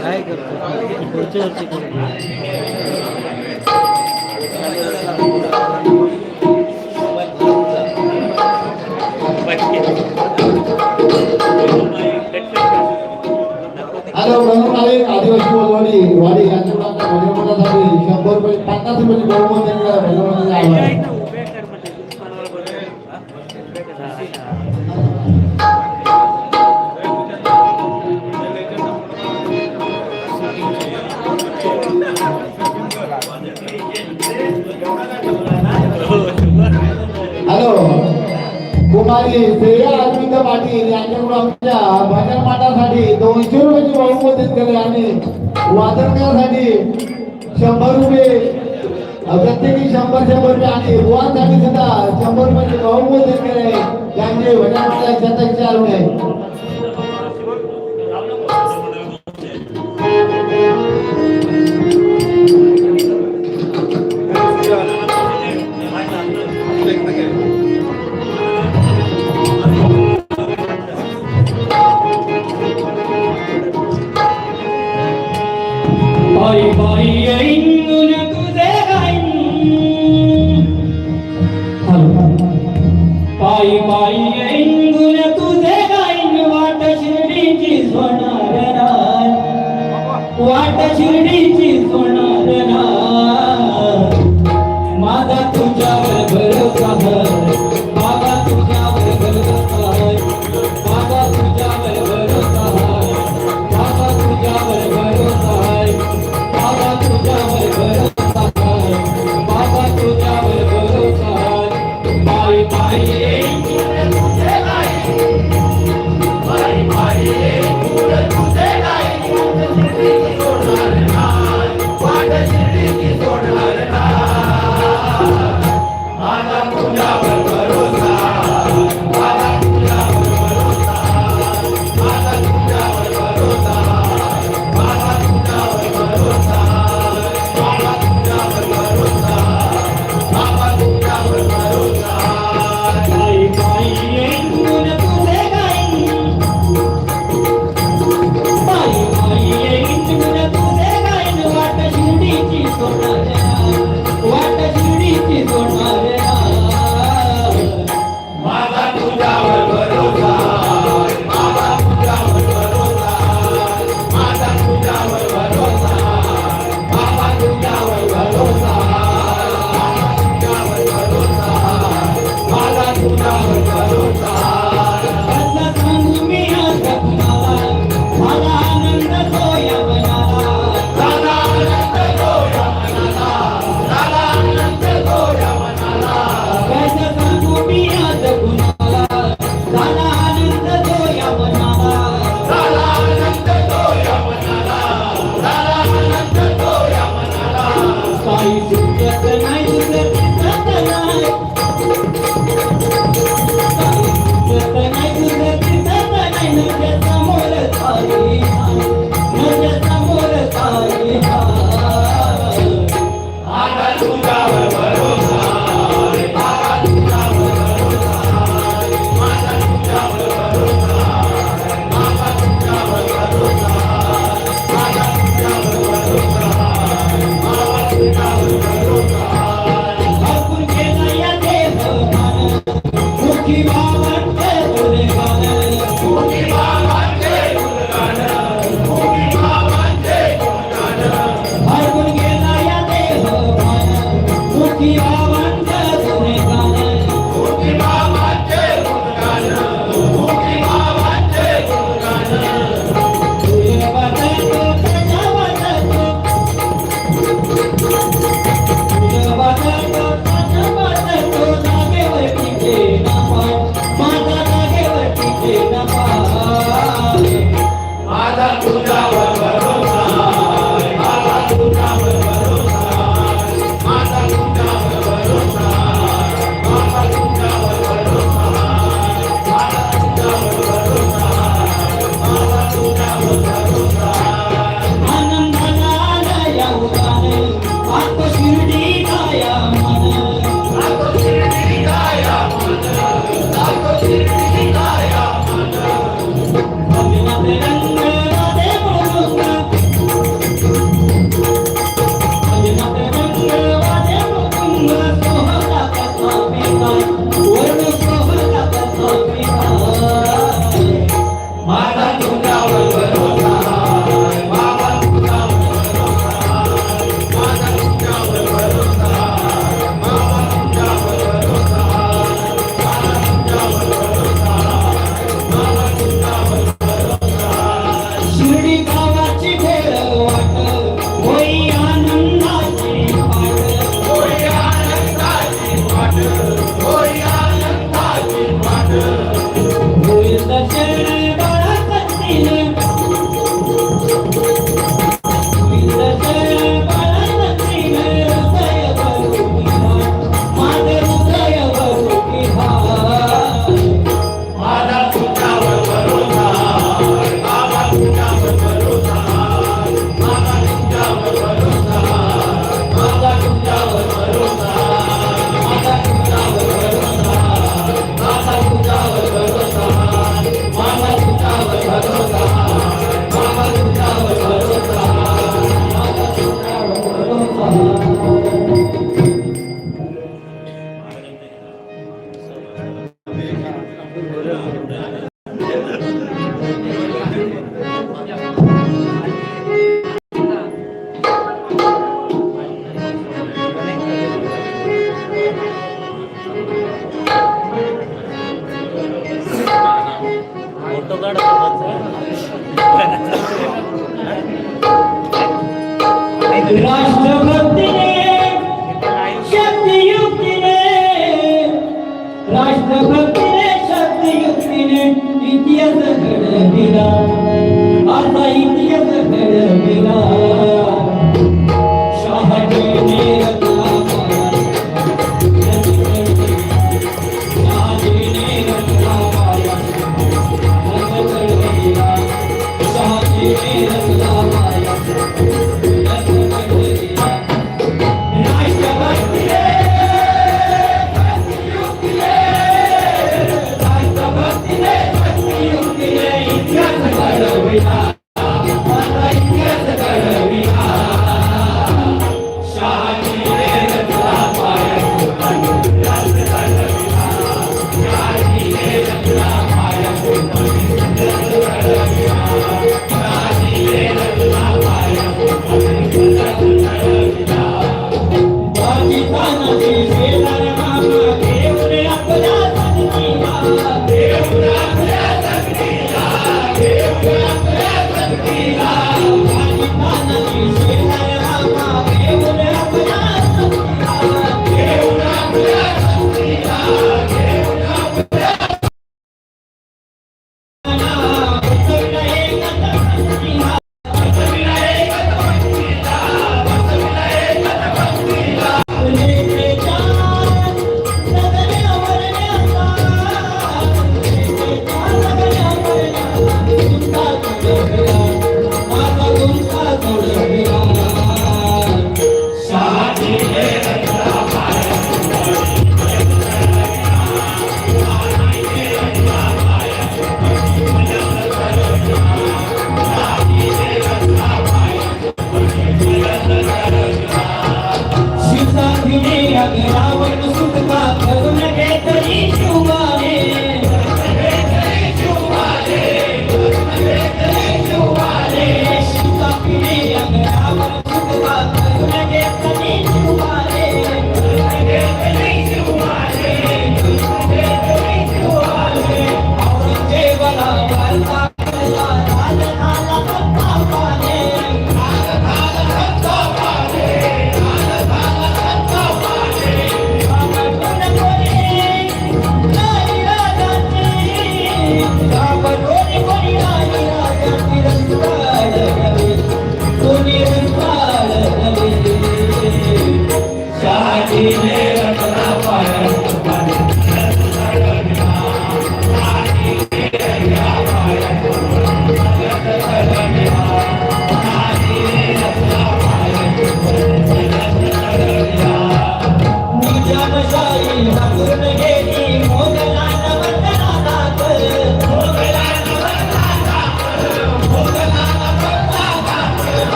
काय करतो पुढच्या वर्षी अरे ब्रह्मकाळी आदिवासी वाडी वाडी यांच्या शंभर रुपये पन्नास रुपये बहुमत माझे श्रेया अरविंद पाटील यांच्याकडून आमच्या भजन पाठासाठी दोनशे रुपयाची बहुमतीत केले आणि वादनकासाठी शंभर रुपये प्रत्येकी शंभर शंभर रुपये आणि युवांसाठी सुद्धा शंभर रुपयाची बहुमतीत केले त्यांचे भजन पाठाचे सत्तावीस चार रुपये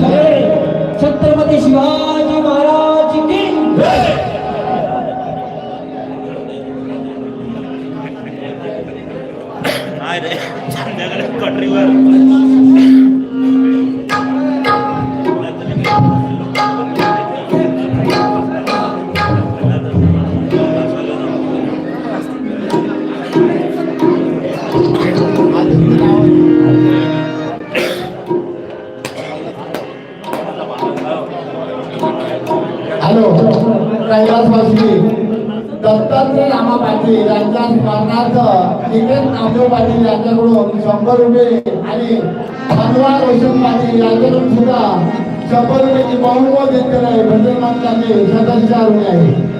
Yeah. पाटील यांच्या स्मरणार्थ निकेत नामदेव पाटील यांच्याकडून शंभर रुपये आणि भगवान रोशन पाटील यांच्याकडून सुद्धा शंभर रुपयाची बहुमत देत आहे भजन मंडळाचे सदस्य आहे.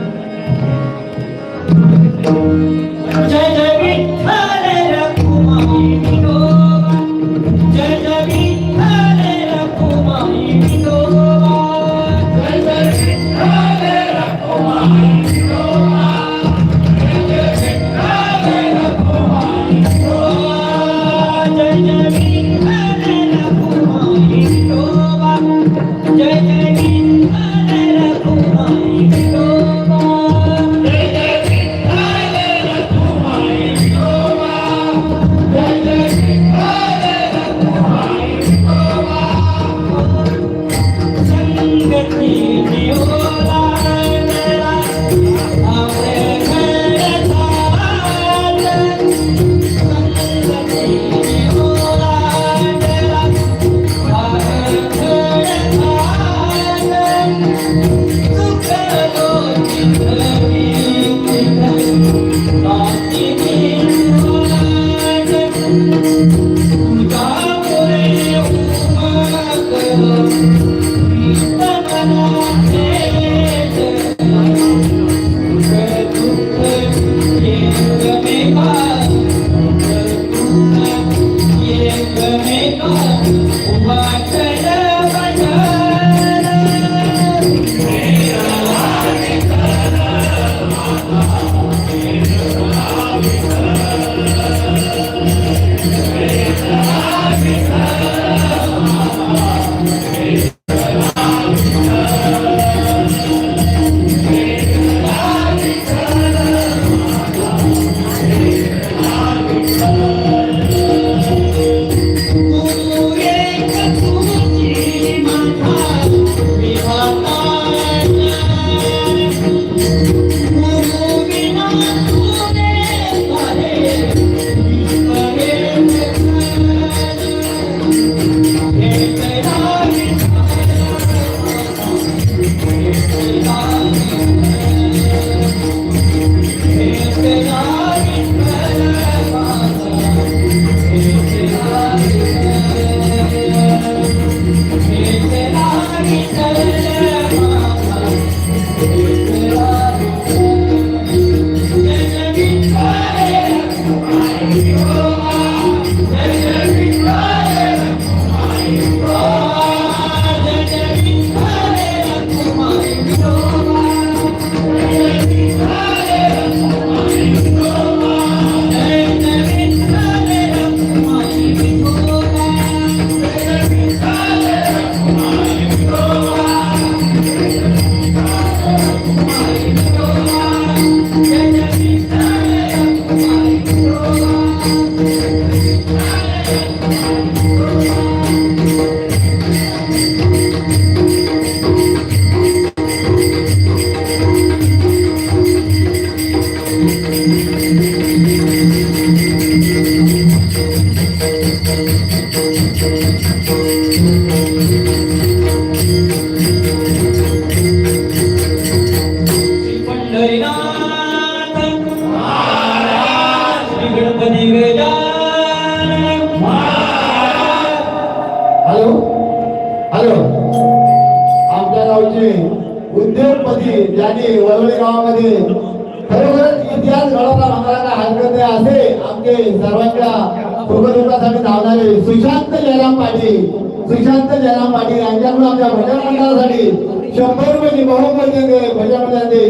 यांच्याकडून आमच्या भजन मंडळासाठी शंभर रुपयाची बहुमत भजन मंडळाचे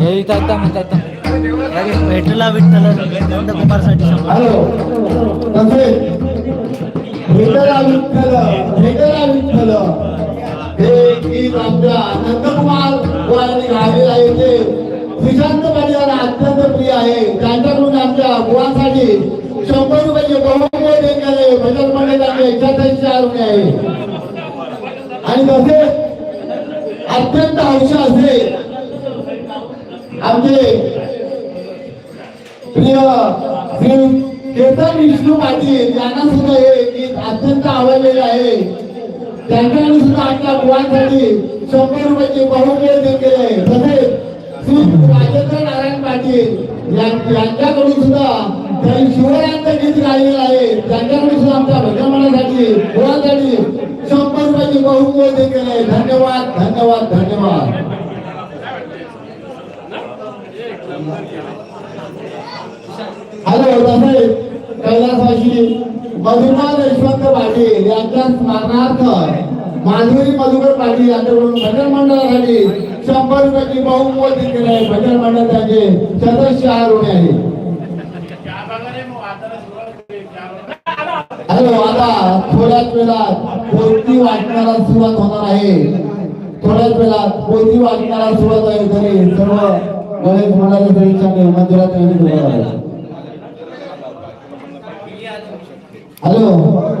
हे म्हणतात भेटला विठ्ठल नंदकुमारसाठी हॅलो. भेटला विठ्ठल भेटला. विठ्ठल हे गीत आमच्या नंदकुमार यांनी गायलेलं आहे ते. सुशांत पाटील अत्यंत प्रिय आहे. त्यांच्याकडून आमच्या मुलांसाठी शंभर रुपयाचे बहुमत देणारे भजन मंडळाचे एकशे चार रुपये आहे. आणि तसेच अत्यंत हौश असे आमचे प्रिय श्री केतन विष्णू पाटील यांना सुद्धा हे गीत अत्यंत आवडलेले आहे. त्यांच्यानी सुद्धा आमच्या मुलांसाठी शंभर रुपयाचे बहुमूल्य देत केले. तसेच श्री राजेंद्र नारायण पाटील यांच्याकडून सुद्धा त्यांनी शिवरायांचं गीत गायलेलं आहे. त्यांच्याकडून सुद्धा आमच्या भजनमनासाठी मुलांसाठी शंभर रुपयाचे बहुमूल्य देत केले. धन्यवाद धन्यवाद धन्यवाद. हॅलो तसेच कैलासवाशी मधुकर यशवंत पाटील यांच्या स्मरणार्थ माधुरी मधुकर पाटील यांच्याकडून भजन मंडळासाठी शंभर रुपयाची बहुमोदी केले आहे भजन मंडळ त्यांचे सदस्य आरोपी आहे हॅलो आता थोड्याच वेळात कोणती वाटण्याला सुरुवात होणार आहे. थोड्याच वेळात कोणती वाटण्याला सुरुवात आहे. तरी सर्व गणेश मंडळाच्या सदस्यांनी मंदिरात येऊन 알아요.